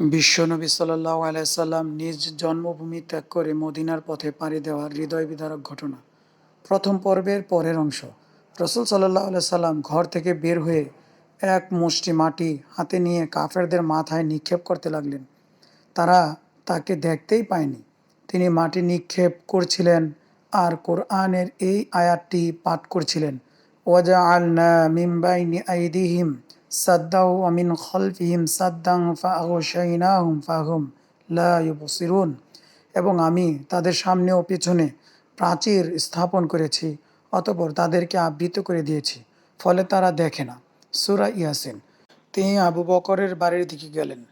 বিশ্বনবী সাল্লাহ আলাইসাল্লাম নিজ জন্মভূমি ত্যাগ করে মদিনার পথে পাড়ি দেওয়ার হৃদয় বিদারক ঘটনা। প্রথম পর্বের পরের অংশ। রসুল সাল্লাহ সাল্লাম ঘর থেকে বের হয়ে এক মুষ্টি মাটি হাতে নিয়ে কাফেরদের মাথায় নিক্ষেপ করতে লাগলেন। তারা তাকে দেখতেই পায়নি। তিনি মাটি নিক্ষেপ করছিলেন আর কোরআনের এই আয়াতটি পাঠ করছিলেন। ওয়াজা আল মিমবাইনি আইদিহিম। সাদ্দাউ আমিন খলফিহিম সাদ্দাং ফাহুম ফাহুম লা ইউবসিরুন। এবং আমি তাদের সামনে ও পিছনে প্রাচীর স্থাপন করেছি, অতপর তাদেরকে আবৃত করে দিয়েছি, ফলে তারা দেখে না। সুরা ইয়াসিন। তিনি আবু বকরের বাড়ির দিকে গেলেন।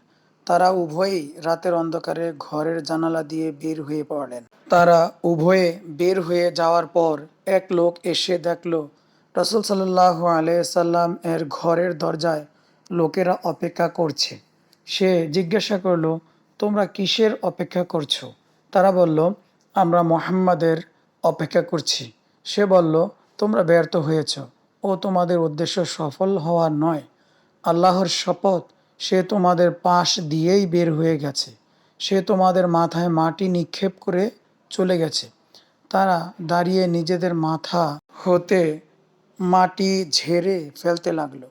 তারা উভয়েই রাতের অন্ধকারে ঘরের জানালা দিয়ে বের হয়ে পড়লেন। তারা উভয়ে বের হয়ে যাওয়ার পর এক লোক এসে দেখল রসুল সাল্লাহ আলাইসাল্লাম এর ঘরের দরজায় লোকেরা অপেক্ষা করছে। সে জিজ্ঞাসা করল, তোমরা কিসের অপেক্ষা করছ? তারা বলল, আমরা মোহাম্মদের অপেক্ষা করছি। সে বলল, তোমরা ব্যর্থ হয়েছ। ও তোমাদের উদ্দেশ্য সফল হওয়া নয়। আল্লাহর শপথ সে তোমাদের পাশ দিয়েই বের হয়ে গেছে। সে তোমাদের মাথায় মাটি নিক্ষেপ করে চলে গেছে। তারা দাঁড়িয়ে নিজেদের মাথা হতে মাটি ঝেড়ে ফেলতে লাগল।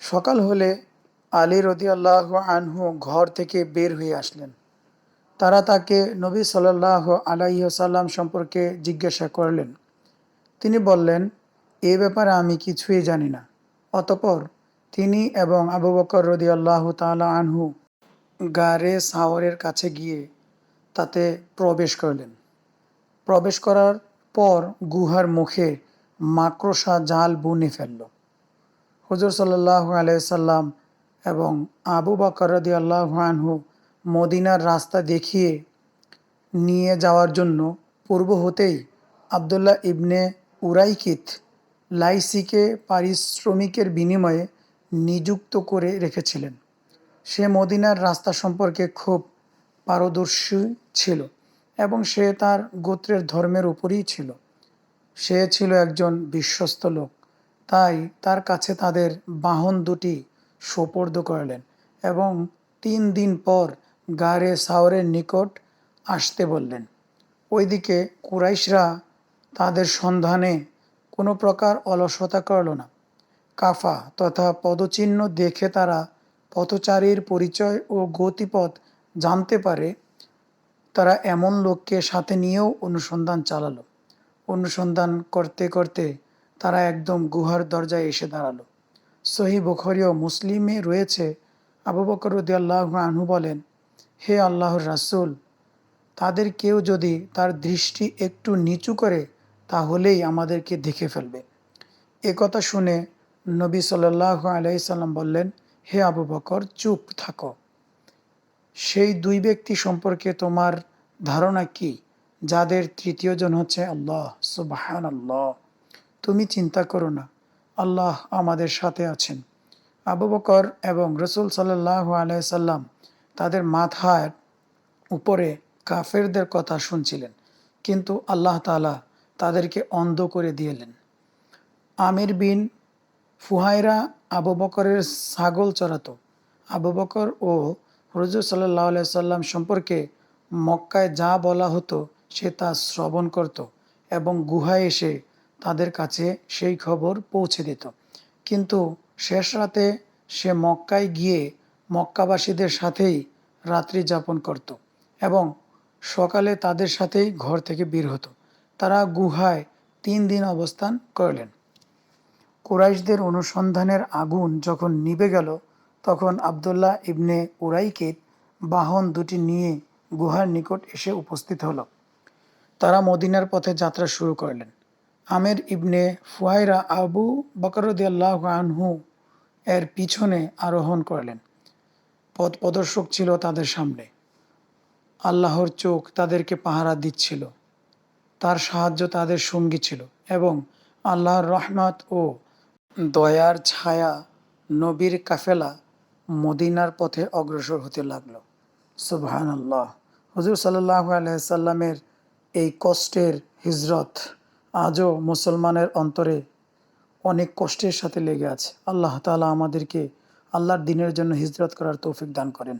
সকাল হলে আলী রদি আল্লাহ আনহু ঘর থেকে বের হয়ে আসলেন। তারা তাকে নবী সাল্লাহ আলাইসাল্লাম সম্পর্কে জিজ্ঞাসা করলেন। তিনি বললেন, এ ব্যাপারে আমি কিছুই জানি না। অতপর তিনি এবং আবু বকর রদি আল্লাহ তালা আনহু গারে সাওয়ারের কাছে গিয়ে তাতে প্রবেশ করলেন। প্রবেশ করার পর গুহার মুখে মাকড়সা জাল বুনে ফেলল। হুজুর সাল্লাহ আলাইসাল্লাম এবং আবু বকর রদি আল্লাহ আনহু মদিনার রাস্তা দেখিয়ে নিয়ে যাওয়ার জন্য পূর্ব হতেই আবদুল্লাহ ইবনে উরাইকিত লাইসিকে পারিশ্রমিকের বিনিময়ে নিযুক্ত করে রেখেছিলেন। সে মদিনার রাস্তা সম্পর্কে খুব পারদর্শী ছিল এবং সে তার গোত্রের ধর্মের উপরই ছিল। সে ছিল একজন বিশ্বস্ত লোক। তাই তার কাছে তাদের বাহন দুটি সোপর্দ করলেন এবং তিন দিন পর গারে সাওরের নিকট আসতে বললেন। ওইদিকে কুরাইশরা তাদের সন্ধানে কোনো প্রকার অলসতা করল না। কাফা তথা পদচিহ্ন দেখে তারা পথচারীর পরিচয় ও গতিপথ জানতে পারে, তারা এমন লোককে সাথে নিয়েও অনুসন্ধান চালালো। অনুসন্ধান করতে করতে তারা একদম গুহার দরজায় এসে দাঁড়াল। সহি বখরি ও মুসলিমে রয়েছে আবু বকর আল্লাহ আনহু বলেন, হে আল্লাহর রাসুল, তাদের কেউ যদি তার দৃষ্টি একটু নিচু করে, তাহলেই আমাদেরকে দেখে ফেলবে। এ কথা শুনে নবী সাল্লাহ আলাইসাল্লাম বললেন, হে আবু বকর, চুপ থাকো। সেই দুই ব্যক্তি সম্পর্কে তোমার ধারণা কি? যাদের তৃতীয় জন হচ্ছে আল্লাহ সুবাহান আল্লাহ তুমি চিন্তা করো না, আল্লাহ আমাদের সাথে আছেন। আবু বকর এবং রসুল সাল্লাহ আলাইসাল্লাম তাদের মাথার উপরে কাফেরদের কথা শুনছিলেন, কিন্তু আল্লাহ তালা তাদেরকে অন্ধ করে দিয়েলেন। আমির বিন ফুহাইরা আবু বকরের ছাগল চড়াতো। আবু বকর ও হরজুর সাল্লাহ সাল্লাম সম্পর্কে মক্কায় যা বলা হতো সে তা শ্রবণ করত এবং গুহায় এসে তাদের কাছে সেই খবর পৌঁছে দিত। কিন্তু শেষ রাতে সে মক্কায় গিয়ে মক্কাবাসীদের সাথেই রাত্রি যাপন করত এবং সকালে তাদের সাথেই ঘর থেকে বের হতো। তারা গুহায় তিন দিন অবস্থান করলেন। কুরাইশদের অনুসন্ধানের আগুন যখন নিবে গেল, তখন আবদুল্লাহ ইবনে উরাইকে বাহন দুটি নিয়ে গুহার নিকট এসে উপস্থিত হলো। তারা মদিনার পথে যাত্রা শুরু করলেন। আমের ইবনে ফুয়াইরা আবু বকরদি আল্লাহ আনহু এর পিছনে আরোহণ করলেন। পথ প্রদর্শক ছিল তাদের সামনে। আল্লাহর চোখ তাদেরকে পাহারা দিচ্ছিল। তার সাহায্য তাদের সঙ্গী ছিল এবং আল্লাহর রহমত ও দয়ার ছায়া নবীর কাফেলা মদিনার পথে অগ্রসর হতে লাগল। সুবহান আল্লাহ হজুর সাল্লাহ আলাইসাল্লামের এই কষ্টের হিজরত আজও মুসলমানের অন্তরে অনেক কষ্টের সাথে লেগে আছে। আল্লাহ তালা আমাদেরকে আল্লাহর দিনের জন্য হিজরত করার তৌফিক দান করেন।